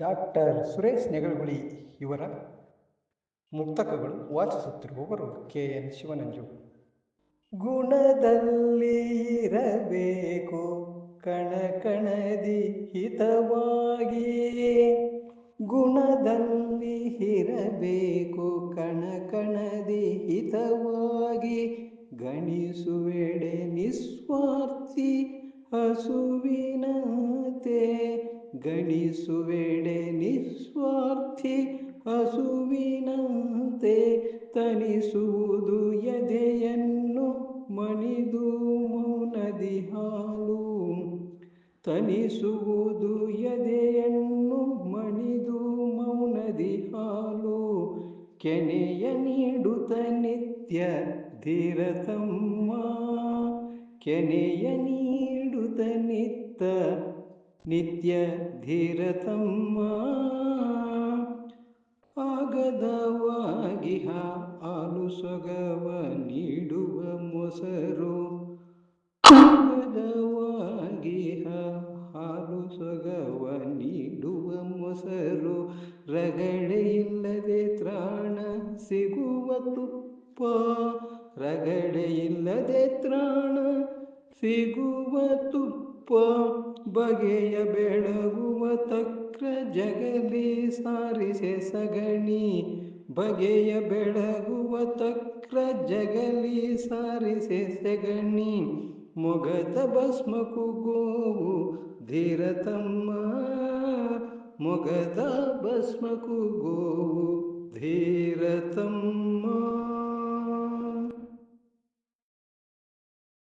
Doctor Suresh Negalaguli ಇವರ ಮುಕ್ತಕಗಳು ವಾಚಿಸುತ್ತಿರುವವರು ಕೆ ಎನ್ ಶಿವನಂಜು. ಗುಣದಲ್ಲಿ ಇರಬೇಕು, ಕಣ ಕಣದಿ ಹಿತವಾಗಿ ಗುಣದಲ್ಲಿ ಇರಬೇಕು, ಕಣ ಕಣದಿ ಹಿತವಾಗಿ. ಗಣಿಸುವೆಡೆ ನಿಸ್ವಾರ್ಥಿ ಹಸುವಿನತೆ ಗಣಿಸುವೆಡೆ ನಿಸ್ವಾರ್ಥಿ ಹಸುವಿನಂತೆ ತನಿಸುವುದು ಎದೆಯನ್ನು ಮಣಿದು ಮೌನದಿ ಹಾಲು. ತನಿಸುವುದು ಎದೆಯನ್ನು ಮಣಿದು ಮೌನದಿ ಹಾಲು. ಕೆನೆಯ ನೀಡುತ್ತ ನಿತ್ಯ ಧೀರತಮ್ಮ. ಕೆನೆಯ ನೀಡುತ್ತ ನಿತ್ಯ ನಿತ್ಯ ಧೀರತಮ್ಮ, ಆಗದವಾಗಿ ಹಾಲು ಸೊಗವ ನೀಡುವ ಮೊಸರು, ಆಗದವಾಗಿ ಹಾಲು ಸೊಗವ ನೀಡುವ ಮೊಸರು ರಗಡೆಯಿಲ್ಲದೆ ತ್ರಾಣ ಸಿಗುವ ತುಪ್ಪ ರಗಡೆಯಿಲ್ಲದೆ ತ್ರಾಣ ಸಿಗುವ ತುಪ್ಪ. ಬಗೆಯ ಬೆಳಗುವ ತಕ್ರ ಜಗಲಿ ಸಾರಿಸೆ ಸಗಣಿ. ಬಗೆಯ ಬೆಳಗುವ ತಕ್ರ ಜಗಲಿ ಸಾರಿಸೆ ಸಗಣಿ. ಮೊಗದ ಭಸ್ಮಕು ಗೋವು ಧೀರತಮ್ಮ. ಮೊಗದ ಭಸ್ಮಕು ಗೋವು